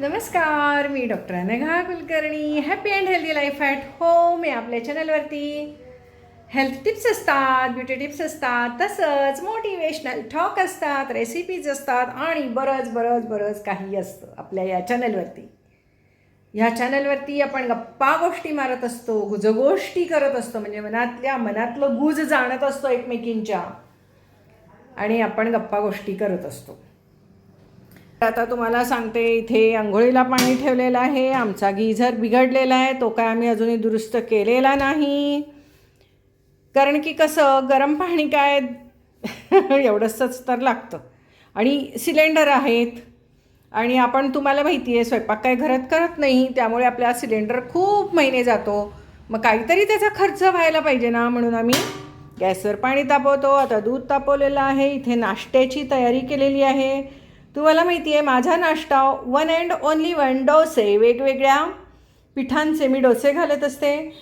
नमस्कार मी doctor Anagha Kulkarni. Happy and healthy life at home या आपल्या चॅनलवरती हेल्थ टिप्स असतात ब्युटी टिप्स असतात तसंच मोटिवेशनल टॉक असतात रेसिपीज असतात आणि बरंच बरंच बरंच काही असतं आपल्या या चॅनलवरती ह्या चॅनलवरती आपण गप्पा गोष्टी मारत असतो गुजगोष्टी करत असतो म्हणजे मनातल्या मनातलं गुज जाणत असतो एकमेकींच्या. आणि आपण गप्पा गोष्टी करत असतो. आता तुम्हाला सांगते इथे आंघोळीला पाणी ठेवलेलं आहे आमचा गीझर बिघडलेला आहे तो काय आम्ही अजूनही दुरुस्त केलेला नाही. कारण की कसं गरम पाणी काय एवढंसंच तर लागतं. आणि सिलेंडर आहेत. आणि आपण तुम्हाला माहिती आहे स्वयंपाक काय घरात करत नाही त्यामुळे आपला सिलेंडर खूप महिने जातो. मग काहीतरी त्याचा खर्च व्हायला पाहिजे ना म्हणून आम्ही गॅसवर पाणी तापवतो. आता दूध तापवलेलं आहे इथे नाश्त्याची तयारी केलेली आहे. तुम्हाला माहिती आहे माझा नाश्ता वन अँड ओनली वन डोसे वेगवेगळ्या पिठांचे मी डोसे घालत असते.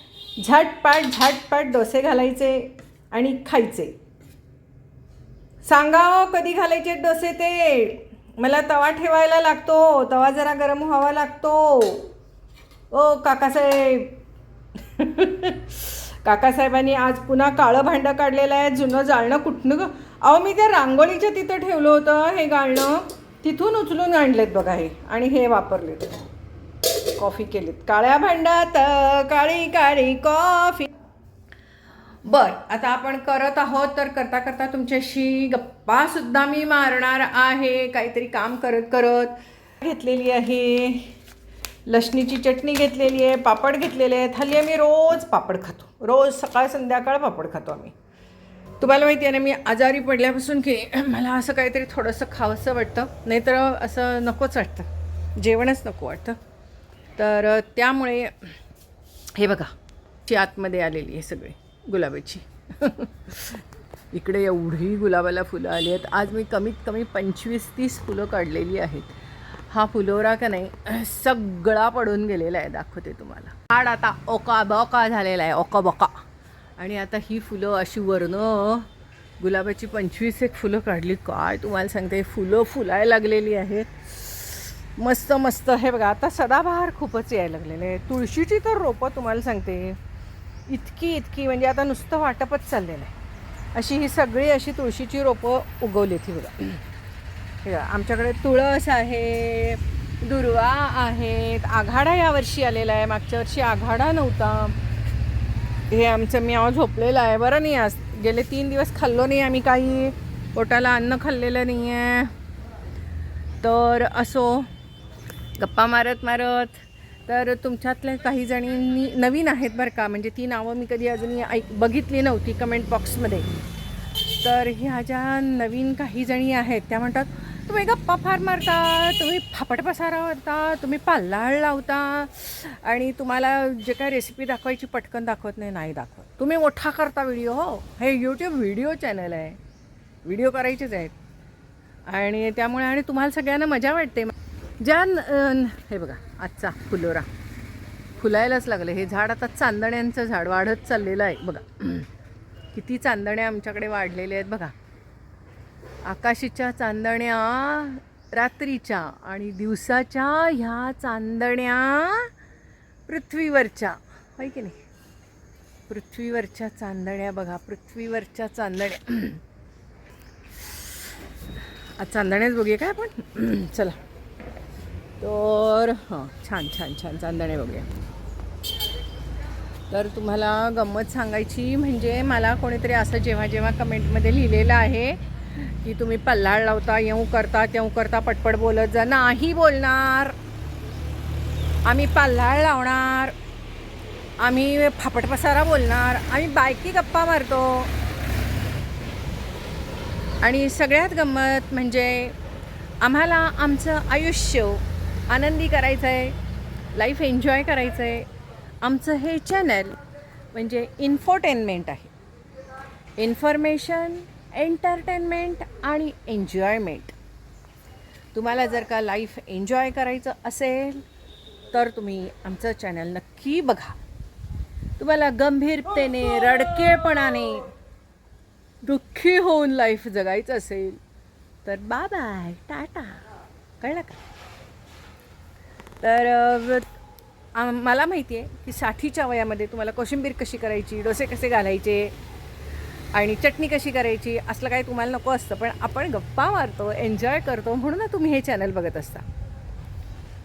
झटपट झटपट डोसे घालायचे आणि खायचे. सांगा हो, कधी घालायचे डोसे ते? मला तवा ठेवायला लागतो तवा जरा गरम व्हावा लागतो. ओ काकासाहेब. काकासाहेबांनी आज पुन्हा काळं भांडं काढलेलं आहे जुनं जाळणं कुठनं अहो मी त्या रांगोळीच्या तिथं ठेवलं होतं हे गाळणं. तिथून उचलून आणलेत बघा हे. आणि हे वापरलेत. कॉफी केलीत. काळ्या भांड्यात काळी काळी कॉफी. बर आता आपण करत आहोत. तर करता करता तुमच्याशी गप्पासुद्धा मी मारणार आहे. काहीतरी काम करत करत. घेतलेली आहे. लसणीची चटणी घेतलेली आहे. पापड घेतलेले आहेत. हल्ली आम्ही रोज पापड खातो. रोज सकाळ संध्याकाळ पापड खातो आम्ही. तुम्हाला माहिती आहे ना मी आजारी पडल्यापासून की मला असं काहीतरी थोडंसं खावंसं वाटतं. नाहीतर असं नकोच वाटतं. जेवणच नको वाटतं. तर त्यामुळे हे बघा ची आतमध्ये आलेली आहे सगळी गुलाबाची. इकडे एवढी गुलाबाला फुलं आली आहेत. आज मी कमीत कमी पंचवीस तीस फुलं काढलेली आहेत. हा फुलोरा का नाही सगळा पडून गेलेला आहे. दाखवते तुम्हाला. झाड आता ओका बका झालेला आहे ओका बका आणि आता ही फुलं अशी वरनं गुलाबाची पंचवीस एक फुलं काढली काय तुम्हाला सांगते फुलं फुलायला लागलेली आहेत. मस्त मस्त. हे बघा आता सदाबहार खूपच यायला लागलेले आहे तुळशीची तर रोपं तुम्हाला सांगते इतकी इतकी म्हणजे आता नुसतं वाटपच चाललेलं आहे. अशी ही सगळी अशी तुळशीची रोपं उगवली ही बघा. हे बघा आमच्याकडे तुळस आहे दुर्वा आहेत आघाडा यावर्षी आलेला आहे. मागच्या वर्षी आघाडा नव्हता. हे आमचं म्याव झोपलेलं आहे. बरं नाही आज. गेले तीन दिवस खाल्लो नाही आम्ही काही. पोटाला अन्न खाल्लेलं नाही आहे. तर असो गप्पा मारत मारत. तर तुमच्यातल्या काही जणींनी नवीन आहेत बरं का. म्हणजे ती नावं मी कधी अजून ऐक बघितली नव्हती कमेंट बॉक्समध्ये. तर ह्या ज्या नवीन काही जणी आहेत त्या म्हणतात तुम्ही गप्पा फार मारता तुम्ही फापट पसारा करता तुम्ही पाल्लाळ लावता आणि तुम्हाला जे काय रेसिपी दाखवायची पटकन दाखवत नाही नाही दाखवत. तुम्ही मोठा करता व्हिडिओ हो. हे यूट्यूब व्हिडिओ चॅनल आहे. व्हिडिओ करायचेच आहेत. आणि त्यामुळे आणि तुम्हाला सगळ्यांना मजा वाटते. ज्या न- हे बघा आजचा फुलोरा. फुलायलाच लागलं. हे झाड आता चांदण्यांचं झाड वाढत चाललेलं आहे. बघा. किती चांदण्या आमच्याकडे वाढलेल्या आहेत बघा. आकाशीच्या चांदण्या रात्रीच्या आणि दिवसाच्या ह्या चांदण्या पृथ्वीवरच्या. होय की नाही? पृथ्वीवरच्या चांदण्या बघा पृथ्वीवरच्या चांदण्या. आज चांदण्याच बघूया काय आपण? चला. तर हां छान छान छान चांदण्या बघूया. तर तुम्हाला गंमत सांगायची म्हणजे मला कोणीतरी असं जेव्हा जेव्हा कमेंटमध्ये लिहिलेलं आहे की तुम्ही पल्लाळ लावता येऊ करता तेऊ करता पटपट बोलत जा. नाही बोलणार. आम्ही पल्लाळ लावणार. आम्ही फापट पसारा बोलणार. आम्ही बायकी गप्पा मारतो. आणि सगळ्यात गंमत म्हणजे आम्हाला आमचं आयुष्य आनंदी करायचं आहे लाईफ एन्जॉय करायचं आहे आमचं हे चॅनल म्हणजे इन्फोटेनमेंट आहे. इन्फॉर्मेशन एंटरटेनमेंट आणि एन्जॉयमेंट. तुम्हाला जर का लाईफ एन्जॉय करायचं असेल तर तुम्ही आमचं चॅनल नक्की बघा. तुम्हाला गंभीरतेने रडकेपणाने दुःखी होऊन लाईफ जगायचं असेल तर बाय बाय टाटा. कळलं का? तर मला माहिती आहे की साठीच्या वयामध्ये तुम्हाला कोशिंबीर कशी करायची डोसे कसे घालायचे आणि चटणी कशी करायची असलं काही तुम्हाला नको असतं पण आपण गप्पा मारतो एन्जॉय करतो म्हणून ना तुम्ही हे चॅनल बघत असता.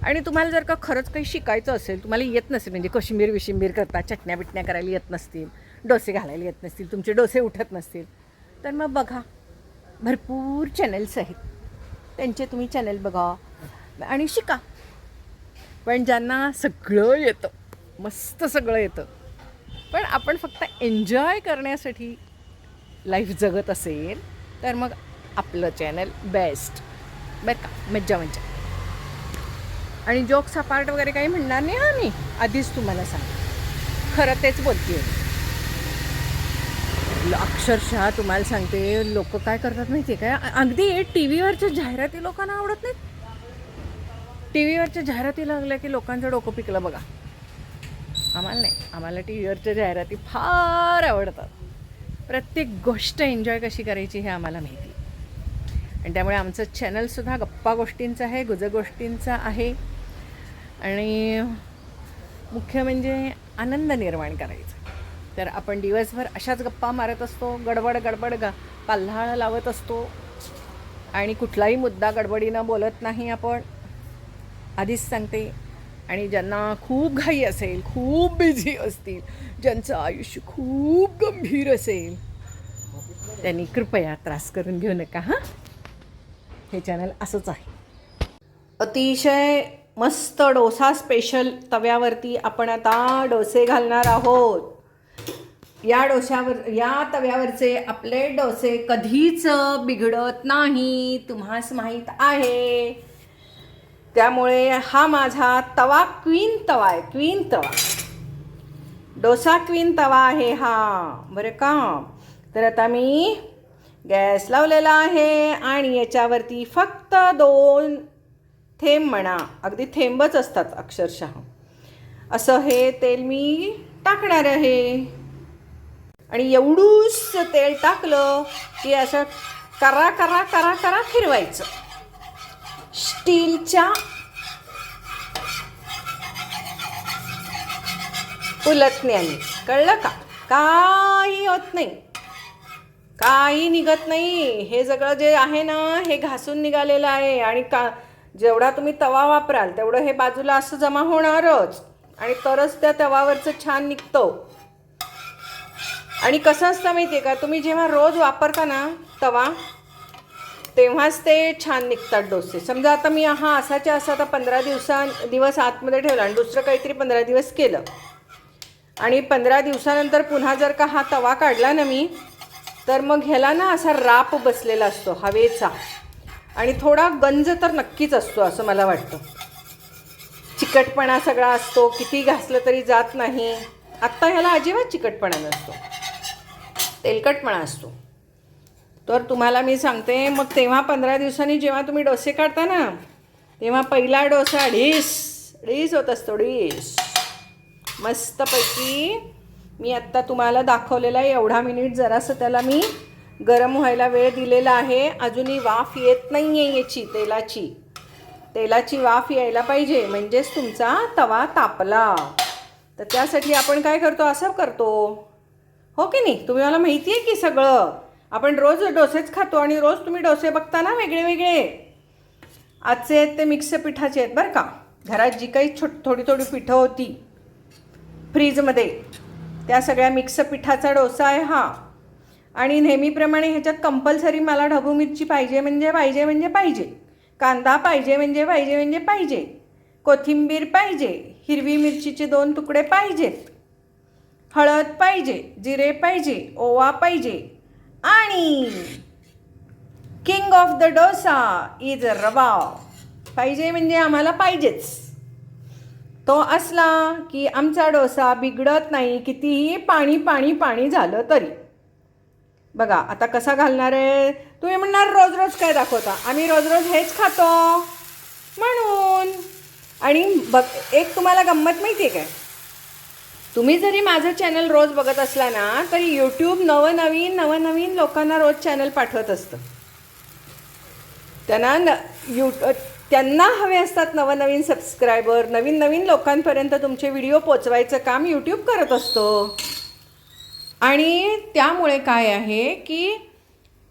आणि तुम्हाला जर का खरंच काही शिकायचं असेल तुम्हाला येत नसेल म्हणजे कोशिंबीर विशिंबीर करता चटण्या बिटण्या करायला येत नसतील डोसे घालायला येत नसतील तुमचे डोसे उठत नसतील तर मग बघा. भरपूर चॅनल्स आहेत. त्यांचे तुम्ही चॅनल बघा आणि शिका. पण ज्यांना सगळं येतं मस्त सगळं येतं पण आपण फक्त एन्जॉय करण्यासाठी लाईफ जगत असेल तर मग आपलं चॅनल बेस्ट बरं का? मज्जा मज्जा. आणि जोक्स अपार्ट वगैरे काही म्हणणार नाही हा मी. आधीच तुम्हाला सांग खरं तेच बोलते अक्षरशः तुम्हाला सांगते लोक काय करतात माहिती आहे काय अगदी टी व्हीवरच्या जाहिराती लोकांना आवडत नाहीत. टी व्हीवरच्या जाहिराती लागल्या की लोकांचं डोकं पिकलं बघा. आम्हाला नाही. आम्हाला टी व्हीवरच्या जाहिराती फार आवडतात. प्रत्येक गोष्ट एन्जॉय कशी करायची हे आम्हाला माहिती. आणि त्यामुळे आमचं चॅनलसुद्धा गप्पा गोष्टींचं आहे गुज गोष्टींचं आहे. आणि मुख्य म्हणजे आनंद निर्माण करायचा. तर आपण दिवसभर अशाच गप्पा मारत असतो गडबड गडबड ग पाल्हाळ लावत असतो. आणि कुठलाही मुद्दा गडबडीनं बोलत नाही आपण. आधीच सांगते आणि ज्यांना खूप घाई असेल खूप बिझी असतील ज्यांचं आयुष्य खूप गंभीर असेल त्यांनी कृपया त्रास करून घेऊ नका हां? हे चॅनल असंच आहे. अतिशय मस्त डोसा स्पेशल तव्यावरती आपण आता डोसे घालणार आहोत. या डोश्यावर या तव्यावरचे आपले डोसे कधीच बिघडत नाही तुम्हास माहीत आहे. त्यामुळे हा माझा तवा क्वीन तवा आहे क्वीन तवा. डोसा क्वीन तवा आहे हा बरं का? तर आता मी गॅस लावलेला आहे आणि याच्यावरती फक्त दोन थेंब म्हणा अगदी थेंबच असतात अक्षरशः. असं हे तेल मी टाकणार आहे. आणि एवढूच तेल टाकलं की असं करा करा करा करा फिरवायचं. स्टीलच्या उलटण्याने. कळलं का? काही होत नाही. काही निघत नाही. हे सगळं जे आहे ना हे घासून निघालेलं आहे. आणि का जेवढा तुम्ही तवा वापराल तेवढं हे बाजूला असं जमा होणारच. आणि तरच त्या तवावरचं छान निघतं. आणि कसं असतं माहिती आहे का? तुम्ही जेव्हा रोज वापरता ना तवा तेव्हाच ते छान निघतात डोसे. समजा आता मी हा असाच्या असा आता पंधरा दिवसा दिवस आतमध्ये ठेवला आणि दुसरं काहीतरी पंधरा दिवस केलं. आणि पंधरा दिवसानंतर पुन्हा जर का हा तवा काढला ना मी तर मग ह्याला ना असा राप बसलेला असतो हवेचा. आणि थोडा गंज तर नक्कीच असतो असं मला वाटतं. चिकटपणा सगळा असतो किती घासलं तरी जात नाही. आत्ता ह्याला अजिबात चिकटपणा नसतो. तेलकटपणा असतो. तर तुम्हाला मी सांगते मग तेव्हा पंधरा दिवसांनी जेव्हा तुम्ही डोसे काढता ना तेव्हा पहिला डोसा ढीस ढीस होत असतो ढीस मस्तपैकी मी आत्ता तुम्हाला दाखवलेला आहे एवढा मिनिट जरासं त्याला मी गरम व्हायला वेळ दिलेला आहे. अजूनही वाफ येत नाही आहे याची तेलाची. तेलाची वाफ यायला पाहिजे म्हणजेच तुमचा तवा तापला. तर त्यासाठी आपण काय करतो असं करतो. हो की नाही? तुम्ही मला माहिती आहे की सगळं? आपण रोज डोसेच खातो आणि रोज तुम्ही डोसे बघता ना वेगळे वेगळे. आजचे आहेत ते मिक्स पिठाचे आहेत बरं का. घरात जी काही छोट थोडी थोडी पिठं होती फ्रीजमध्ये त्या सगळ्या मिक्स पिठाचा डोसा आहे हा. आणि नेहमीप्रमाणे ह्याच्यात कंपल्सरी मला ढबू मिरची पाहिजे म्हणजे पाहिजे म्हणजे पाहिजे. कांदा पाहिजे म्हणजे पाहिजे म्हणजे पाहिजे. कोथिंबीर पाहिजे हिरवी मिरचीचे दोन तुकडे पाहिजेत. हळद पाहिजे जिरे पाहिजे ओवा पाहिजे. आणि king of the dosa is rava पाहिजे म्हणजे आम्हाला पाहिजेच. तो असला की आमचा डोसा बिघडत नाही कितीही पाणी पाणी पाणी झालं तरी. बघा आता कसा घालणार आहे? तुम्ही म्हणणार रोज रोज काय दाखवता? आम्ही रोज रोज हेच खातो. म्हणून. आणि बघ एक तुम्हाला गंमत माहिती आहे काय? तुम्ही जरी माझं चॅनल रोज बघत असला ना तरी यूट्यूब नवनवीन नवनवीन लोकांना रोज चॅनल पाठवत असतं. त्यांना न यू त्यांना हवे असतात नवनवीन सबस्क्रायबर नवीन नवीन लोकांपर्यंत तुमचे व्हिडिओ पोचवायचं काम यूट्यूब करत असतो. आणि त्यामुळे काय आहे की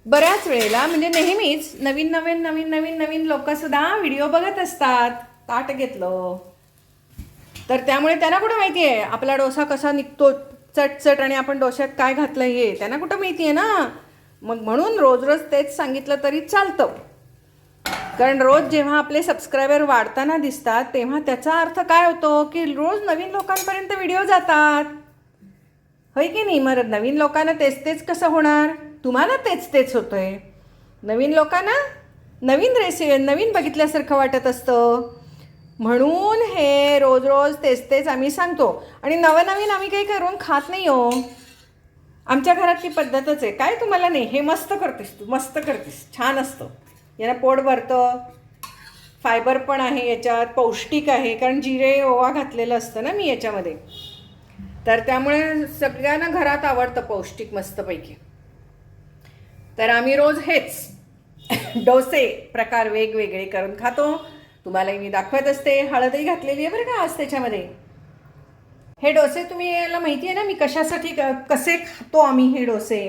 बऱ्याच वेळेला म्हणजे नेहमीच नवीन नवीन नवीन नवीन नवीन लोकंसुद्धा व्हिडिओ बघत असतात. ताट घेतलं. तर त्यामुळे त्यांना कुठं माहिती आहे? आपला डोसा कसा निघतो चटचट आणि आपण डोश्यात काय घातलं हे? त्यांना कुठं माहिती आहे ना? मग म्हणून रोज रोज तेच सांगितलं तरी चालतं. कारण रोज जेव्हा आपले सबस्क्रायबर वाढताना दिसतात तेव्हा त्याचा अर्थ काय होतो? की रोज नवीन लोकांपर्यंत व्हिडिओ जातात. होय की नाही? मग नवीन लोकांना तेच तेच कसं होणार? तुम्हाला तेच तेच होतं आहे नवीन लोकांना नवीन रेसिपी नवीन बघितल्यासारखं वाटत असतं. म्हणून हे रोज रोज तेच तेच आम्ही सांगतो. आणि नवनवीन आम्ही काही करून खात नाही हो. आमच्या घरातली पद्धतच आहे. काय तुम्हाला नाही? हे मस्त करतेस तू मस्त करतेस. छान असतं. याला पोट भरतं. फायबर पण आहे याच्यात पौष्टिक आहे. कारण जिरे ओवा घातलेलं असतं ना मी याच्यामध्ये. तर त्यामुळे सगळ्यांना घरात आवडतं पौष्टिक मस्तपैकी. तर आम्ही रोज हेच. डोसे प्रकार वेगवेगळे करून खातो. तुम्हालाही मी दाखवत असते. हळदही घातलेली आहे बरं का आज त्याच्यामध्ये. हे डोसे तुम्ही याला माहिती आहे ना मी कशासाठी कसे खातो आम्ही हे डोसे.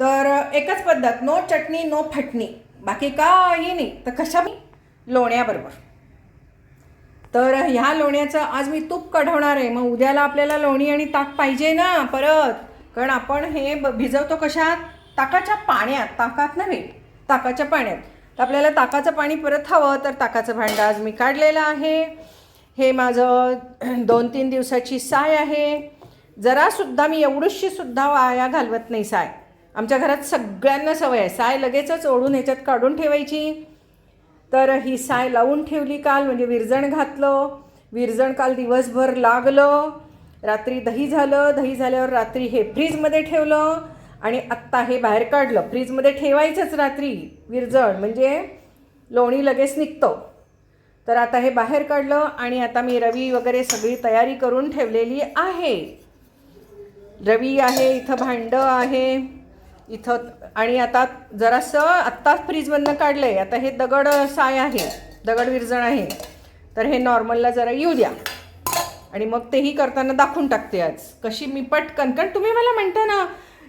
तर एकच पद्धत नो चटणी नो फटणी. बाकी काही नाही. तर कशा मी? लोण्याबरोबर. तर ह्या लोण्याचं आज मी तूप कढवणार आहे. मग उद्याला आपल्याला लोणी आणि ताक पाहिजे ना परत. कारण आपण हे भिजवतो कशात? ताकाच्या पाण्यात. ताकात नव्हे ताकाच्या पाण्यात. तर आपल्याला ताकाचं पाणी परत हवं तर ताकाचं भांडं आज मी काढलेलं आहे. हे माझं दोन तीन दिवसाची साय आहे. जरासुद्धा मी एवढीशीसुद्धा वाया घालवत नाही साय. आमच्या घरात सगळ्यांना सवय आहे. साय लगेचच ओढून ह्याच्यात काढून ठेवायची. तर ही साय लावून ठेवली काल म्हणजे विरजण घातलं. विरजण काल दिवसभर लागलं. रात्री दही झालं. दही झाल्यावर रात्री हे फ्रीजमध्ये ठेवलं. आणि आत्ता हे बाहेर काढलं फ्रीजमध्ये ठेवायचंच रात्री विरजण म्हणजे लोणी लगेच निघतं. तर आता हे बाहेर काढलं आणि आता मी रवी वगैरे सगळी तयारी करून ठेवलेली आहे. रवी आहे इथं भांडं आहे इथं आणि आता जरासं आत्ताच फ्रीजमधनं काढलं आहे आता हे दगड साय आहे दगड विरजण आहे. तर हे नॉर्मलला जरा येऊ द्या. आणि मग तेही करताना दाखवून टाकते आज. कशी मी पटकन कारण तुम्ही मला म्हणता ना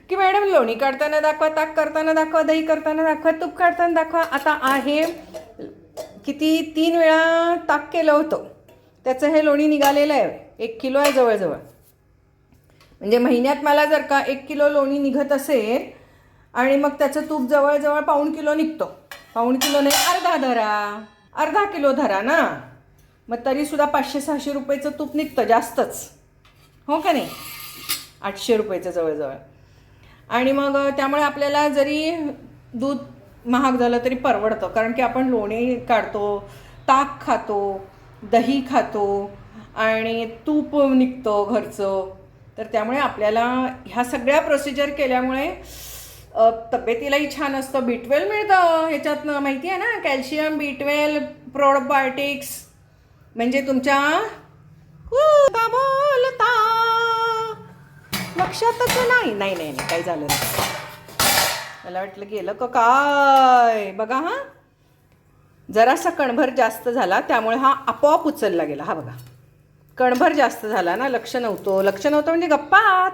की मॅडम लोणी काढताना दाखवा ताक करताना दाखवा दही करताना दाखवा तूप काढताना दाखवा. आता आहे किती तीन वेळा ताक केलं होतं. त्याचं हे लोणी निघालेलं आहे. एक किलो आहे जवळजवळ. म्हणजे महिन्यात मला जर का एक किलो लोणी निघत असेल आणि मग त्याचं तूप जवळजवळ पाऊण किलो निघतो. पाऊण किलो नाही अर्धा धरा. अर्धा किलो धरा ना. मग तरीसुद्धा पाचशे सहाशे रुपयाचं तूप निघतं जास्तच. हो का नाही? आठशे रुपयाचं जवळजवळ. आणि मग त्यामुळे आपल्याला जरी दूध महाग झालं तरी परवडतं. कारण की आपण लोणी काढतो ताक खातो दही खातो आणि तूप निघतं घरचं. तर त्यामुळे आपल्याला ह्या सगळ्या प्रोसिजर केल्यामुळे तब्येतीलाही छान असतं. बी मिळतं ह्याच्यातनं माहिती आहे ना? कॅल्शियम बी प्रोडबायोटिक्स म्हणजे तुमच्या बोलता लक्षातच नाही. नाही नाही नाही काही झालं नाही. मला वाटलं गेलं का काय? बघा हां. जरासा कणभर जास्त झाला त्यामुळे हा आपोआप उचलला गेला. हा बघा. कणभर जास्त झाला ना लक्ष नव्हतं. लक्ष नव्हतं म्हणजे गप्पात.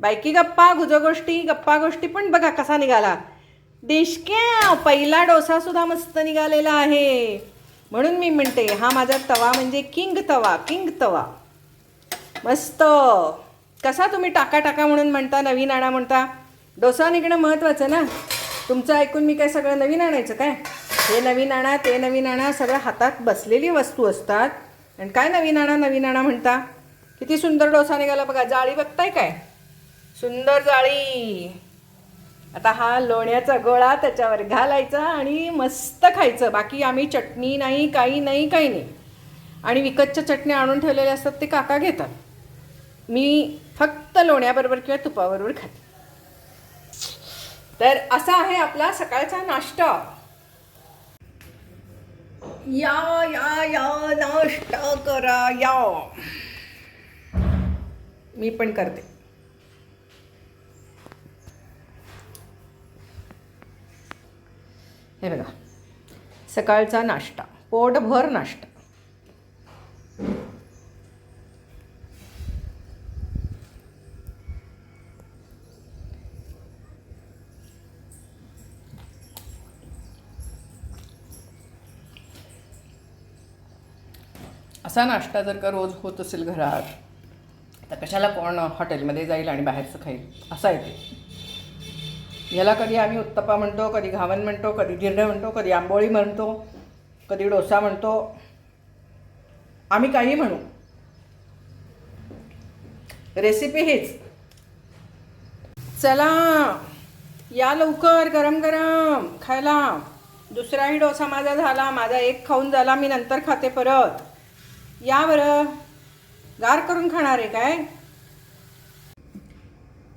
बायकी गप्पा गुजगोष्टी गप्पा गोष्टी पण बघा कसा निघाला. देशक्या पहिला डोसासुद्धा मस्त निघालेला आहे. म्हणून मी म्हणते हा माझा तवा म्हणजे किंग तवा किंग तवा. मस्त. कसा तुम्ही टाका टाका म्हणून म्हणता नवीन आणा म्हणता? डोसा निघणं महत्त्वाचं ना? तुमचं ऐकून मी काय सगळं नवीन आणायचं काय? हे नवीन आणा ते नवीन आणा सगळं हातात बसलेली वस्तू असतात. आणि काय नवीन आणा नवीन आणा म्हणता? किती सुंदर डोसा निघाला बघा जाळी बघताय काय? सुंदर जाळी. आता हा लोण्याचा गोळा त्याच्यावर घालायचा आणि मस्त खायचं. बाकी आम्ही चटणी नाही काही नाही काही नाही. आणि विकतच्या चटण्या आणून ठेवलेल्या असतात ते काका घेतात. मी फक्त लोण्याबरोबर किंवा तुपाबरोबर खाते. तर असा आहे आपला सकाळचा नाश्ता. या या या नाश्ता करा या. मी पण करते. हे बघा. सकाळचा नाश्ता. पोटभर नाश्ता. असा नाश्ता जर का रोज होत असेल घरात तर कशाला कोण हॉटेलमध्ये जाईल आणि बाहेरचं खाईल? असा येते. याला कधी आम्ही उत्तप्पा म्हणतो कधी घावन म्हणतो कधी गिरडे म्हणतो कधी आंबोळी म्हणतो कधी डोसा म्हणतो. आम्ही काही म्हणू. रेसिपी हीच. चला या लवकर गरम गरम खायला. दुसराही डोसा माझा झाला माझा एक खाऊन झाला मी नंतर खाते परत. या बरं गार करून खाणार आहे काय?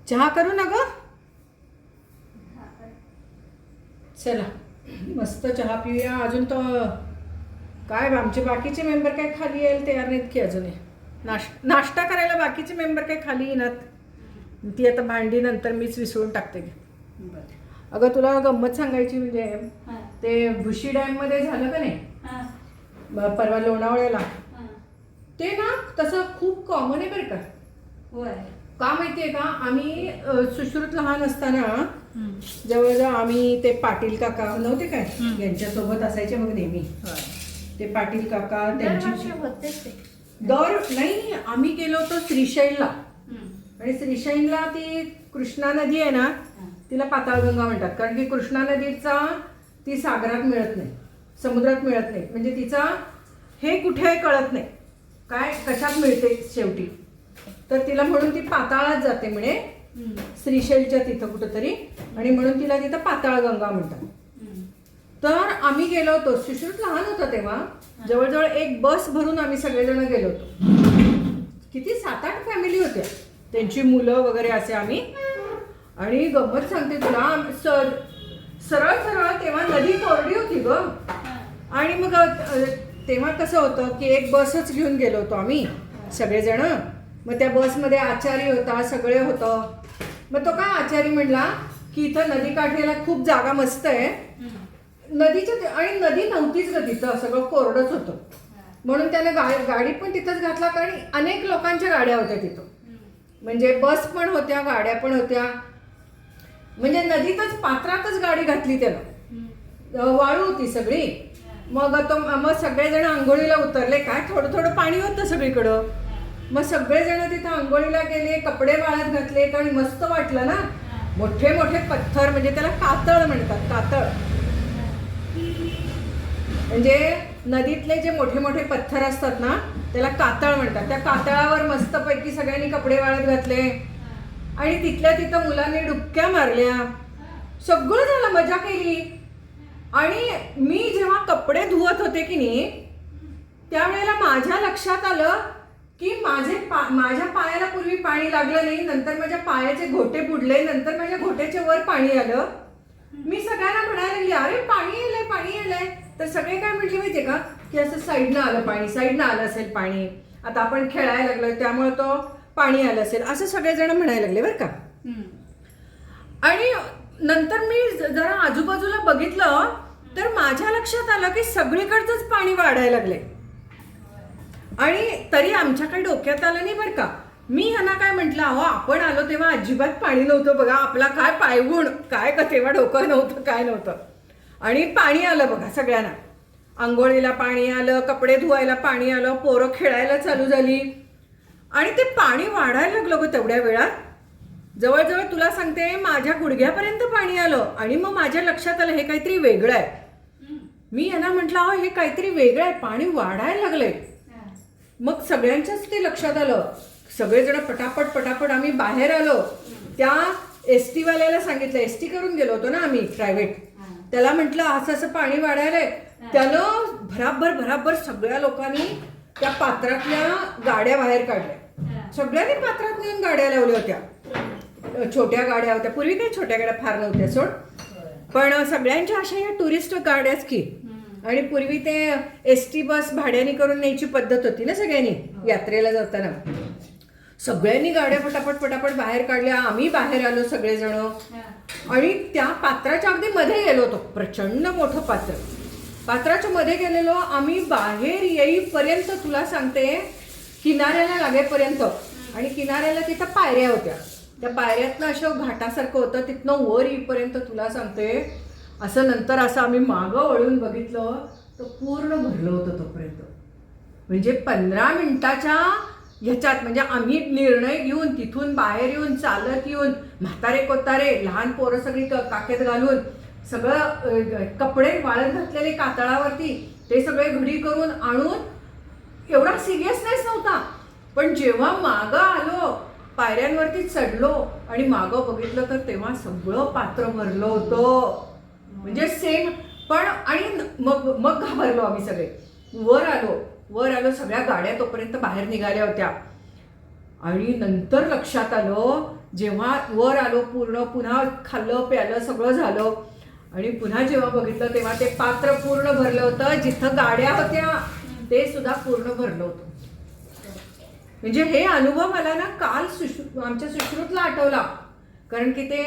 चहा करू ना ग? चला मस्त चहा पिऊया. अजून तर काय आमचे बाकीचे मेंबर काय खाली यायला तयार नाहीत की अजूनही नाश नाश्ता करायला बाकीचे मेंबर काय खाली येणार? ती आता भांडी नंतर मीच विसरून टाकते. अगं तुला गंमत सांगायची म्हणजे ते भुशी डॅममध्ये झालं का नाही? परवा लोणावळ्याला. ते ना तसं खूप कॉमन आहे बरं का. होय. का माहितीये का? आम्ही सुश्रुत लहान असताना जवळजवळ आम्ही ते पाटील काका नव्हते काय? यांच्यासोबत असायचे मग नेहमी. ते पाटील काका त्यांची दर नाही आम्ही गेलो होतो श्रीशैलला. आणि श्रीशैलला ती कृष्णा नदी आहे ना तिला पाताळगंगा म्हणतात. कारण की कृष्णा नदीचा ती सागरात मिळत नाही समुद्रात मिळत नाही. म्हणजे तिचा हे कुठे कळत नाही. काय कशात मिळते शेवटी? तर तिला म्हणून ती पाताळात जाते म्हणे. श्रीशैलच्या तिथं कुठंतरी. आणि म्हणून तिला तिथं पाताळगंगा म्हणतात. तर आम्ही गेलो होतो. सुश्रुत लहान होता तेव्हा. जवळजवळ एक बस भरून आम्ही सगळेजण गेलो होतो. किती सात आठ फॅमिली होत्या. त्यांची मुलं वगैरे असे आम्ही. आणि गंमत सांगते तुला सर सरळ सरळ तेव्हा नदी कोरडी होती ग. आणि मग तेव्हा कसं होतं की एक बसच घेऊन गेलो होतो आम्ही सगळेजण. मग त्या बसमध्ये आचारी होता सगळे होतं. मग तो काय आचारी म्हणला की इथं नदी काठेला खूप जागा मस्त आहे. नदीच्या आणि नदी नव्हतीच ग तिथं सगळं कोरडच होतं. म्हणून त्याने गा गाडी पण तिथंच घातला कारण अनेक लोकांच्या गाड्या होत्या तिथं. म्हणजे बस पण होत्या गाड्या पण होत्या. म्हणजे नदीतच पात्रातच गाडी घातली त्यानं. अं, वाळू होती सगळी. मग तो मग सगळेजण आंघोळीला उतरले काय थोडं थोडं पाणी होतं सगळीकडं. मग सगळेजण तिथं आंघोळीला गेले कपडे वाळत घातले आणि मस्त वाटलं ना? मोठे मोठे पत्थर म्हणजे त्याला कातळ म्हणतात कातळ. म्हणजे नदीतले जे मोठे मोठे पत्थर असतात ना त्याला कातळ म्हणतात. त्या कातळावर मस्तपैकी सगळ्यांनी कपडे वाळत घातले. आणि तिथल्या तिथं मुलांनी डुबक्या मारल्या. सगळं झालं मजा केली. आणि मी जेव्हा कपडे धुवत होते की नाही त्यावेळेला माझ्या लक्षात आलं की माझे पा माझ्या पायाला पूर्वी पाणी लागलं नाही नंतर माझ्या पायाचे घोटे बुडले नंतर माझ्या घोट्याच्या वर पाणी आलं. मी सगळ्यांना म्हणायला लागली अरे पाणी आलंय पाणी आलंय. तर सगळे काय म्हटले माहितीये का? की असं साईडनं आलं पाणी साईडनं आलं असेल पाणी. आता आपण खेळायला लागलोय त्यामुळे तो पाणी आलं असेल. असं सगळेजण म्हणायला लागले बरं का? आणि नंतर मी जरा आजूबाजूला बघितलं तर माझ्या लक्षात आलं की सगळीकडचंच पाणी वाढायला लागले आणि तरी आमच्याकडे डोक्यात आलं नाही बरं का. मी ह्यांना काय म्हटलं अहो आपण आलो तेव्हा अजिबात पाणी नव्हतं बघा आपला काय पायगुण काय का तेव्हा डोकं नव्हतं काय नव्हतं. आणि पाणी आलं बघा सगळ्यांना. आंघोळीला पाणी आलं कपडे धुवायला पाणी आलं पोरं खेळायला चालू झाली. आणि ते पाणी वाढायला लागलं गं तेवढ्या वेळात. जवळजवळ तुला सांगते माझ्या गुडघ्यापर्यंत पाणी आलं आणि मग माझ्या लक्षात आलं हे काहीतरी वेगळं आहे. मी यांना म्हटलं अहो हे काहीतरी वेगळं आहे पाणी वाढायला लागलंय. मग सगळ्यांच्याच ते लक्षात आलं. सगळेजण पटापट पटापट आम्ही बाहेर आलो. त्या एस वाल्याला सांगितलं एस टी करून गेलो होतो ना आम्ही प्रायव्हेट. त्याला म्हटलं असं असं पाणी वाढायलंय. त्यानं भराभर भराभर सगळ्या लोकांनी त्या पात्रातल्या गाड्या बाहेर काढल्या. सगळ्यांनी पात्रात नेऊन गाड्या लावल्या होत्या. छोट्या गाड्या होत्या. पूर्वी काही छोट्या गाड्या फार नव्हत्या सोड. पण सगळ्यांच्या अशा या टुरिस्ट गाड्याच की आणि पूर्वी ते एस टी बस भाड्याने करून न्यायची पद्धत होती ना सगळ्यांनी यात्रेला जाताना. सगळ्यांनी गाड्या पटापट पटापट बाहेर काढल्या आम्ही बाहेर आलो सगळेजण. आणि त्या पात्राच्या अगदी मध्ये गेलो होतो प्रचंड मोठं पात्र. पात्राच्या मध्ये गेलेलो आम्ही बाहेर येईपर्यंत तुला सांगते किनाऱ्याला लागेपर्यंत. आणि किनाऱ्याला तिथं पायऱ्या होत्या. त्या पायऱ्यातनं असं घाटासारखं होतं तिथनं वर येईपर्यंत तुला सांगते असं नंतर असं आम्ही मागं वळून बघितलं तर पूर्ण भरलं होतं तोपर्यंत. म्हणजे पंधरा मिनटाच्या ह्याच्यात म्हणजे आम्ही निर्णय घेऊन तिथून बाहेर येऊन चालत येऊन म्हातारे कोतारे लहान पोरं सगळी क- काखेत घालून सगळं कपडे वाळत घातलेले कातळावरती ते सगळे घडी करून आणून एवढा सिरियसनेस नव्हता. पण जेव्हा मागं आलो पायऱ्यांवरती चढलो आणि मागं बघितलं तर तेव्हा सगळं पात्र भरलं होतं. म्हणजे सेम पण आणि मग मग घाबरलो आम्ही सगळे. वर आलो वर आलो सगळ्या गाड्या तोपर्यंत बाहेर निघाल्या होत्या. आणि नंतर लक्षात आलं जेव्हा वर आलो पूर्ण पुन्हा खाल्लं प्यालं सगळं झालं. आणि पुन्हा जेव्हा बघितलं तेव्हा ते पात्र पूर्ण भरलं होतं. जिथं गाड्या होत्या ते सुद्धा पूर्ण भरलं होतं. म्हणजे हे अनुभव मला ना काल सुश्रु आमच्या सुश्रुतला आठवला. कारण की ते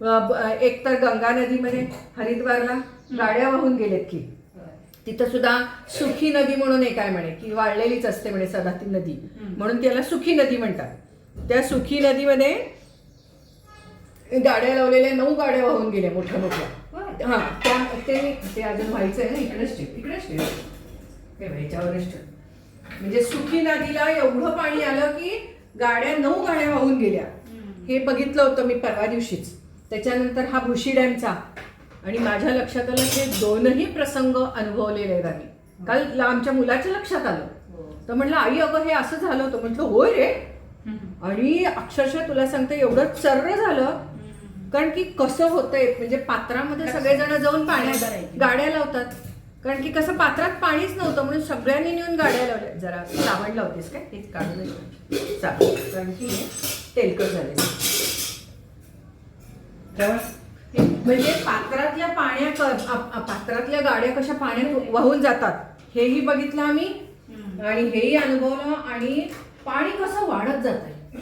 एक तर गंगा नदीमध्ये हरिद्वारला गाड्या वाहून गेलेत की. तिथं सुद्धा सुखी नदी म्हणून एक आहे म्हणे की वाळलेलीच असते म्हणे सदा ती नदी म्हणून त्याला सुखी नदी म्हणतात. त्या सुखी नदीमध्ये गाड्या लावलेल्या नऊ गाड्या वाहून गेल्या मोठ्या मोठ्या. हा. त्या ते अजून व्हायचं आहे ना इकडेच ठेव इकडेच ठेव. बघ, ह्याच्यावरच ठेव. म्हणजे सुखी नदीला एवढं पाणी आलं की गाड्या नऊ गाड्या वाहून गेल्या. हे बघितलं होतं मी परवा दिवशीच. त्याच्यानंतर हा भुशी डॅमचा. आणि माझ्या लक्षात आलं हे दोनही प्रसंग अनुभवलेले आहेत आम्ही. काल आमच्या मुलाच्या लक्षात आलं. तर म्हटलं आई अगं हे असं झालं होतं. म्हटलं होय रे. आणि अक्षरशः तुला सांगते एवढं चर्र झालं. कारण की कसं होतंय म्हणजे पात्रामध्ये सगळेजण जाऊन पाण्यात गाड्या लावतात. कारण की कसं पात्रात पाणीच नव्हतं म्हणून सगळ्यांनी नेऊन गाड्या लावल्या. जरा साबण लावतेस काय? हेच काढून. चालेल. कारण की तेलकट झाले म्हणजे पात्रातल्या पाण्या पात्रातल्या गाड्या कशा पाण्यात वाहून जातात हेही बघितलं आम्ही. आणि हेही अनुभवलं आणि पाणी कसं वाढत जात आहे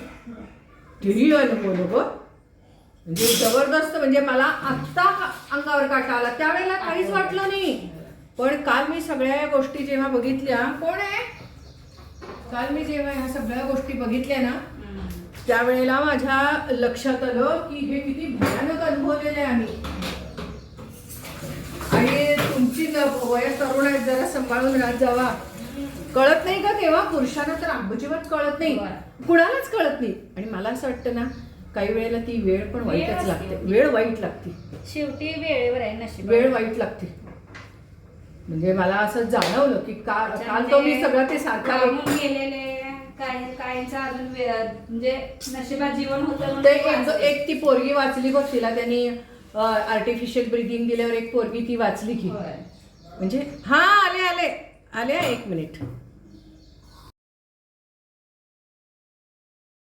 तेही अनुभवलं ग. म्हणजे जबरदस्त म्हणजे मला आत्ता अंगावर काटा आला. त्यावेळेला काहीच वाटलं नाही. पण काल मी सगळ्या गोष्टी जेव्हा बघितल्या कोण आहे? काल मी जेव्हा ह्या सगळ्या गोष्टी बघितल्या ना त्यावेळेला माझ्या लक्षात आलं की हे किती भयानक अनुभवलेले आहे आम्ही. आणि तुमची न- वय तरुण आहेत जरा सांभाळून राहत जावा. कळत नाही का तेव्हा? पुरुषांना तर अजिबात कळत नाही. कुणालाच कळत नाही. आणि मला असं वाटतं ना काही वेळेला ती वेळ पण वाईटच लागते. वेळ वाईट लागते. शेवटी वेळेवर आहे नशीब. वेळ वाईट लागते. म्हणजे मला असं जाणवलं की काल काल तो मी सगळं ते सारखा गेलेले काही काहींचं अजून म्हणजे नशिबात जीवन होतं म्हणून ते ते एक वाचले. एक ती पोरगी वाचली बघ तिला त्यांनी आर्टिफिशियल ब्रिदिंग दिल्यावर एक पोरगी ती वाचली की होय. म्हणजे हा आले आले आले एक मिनिट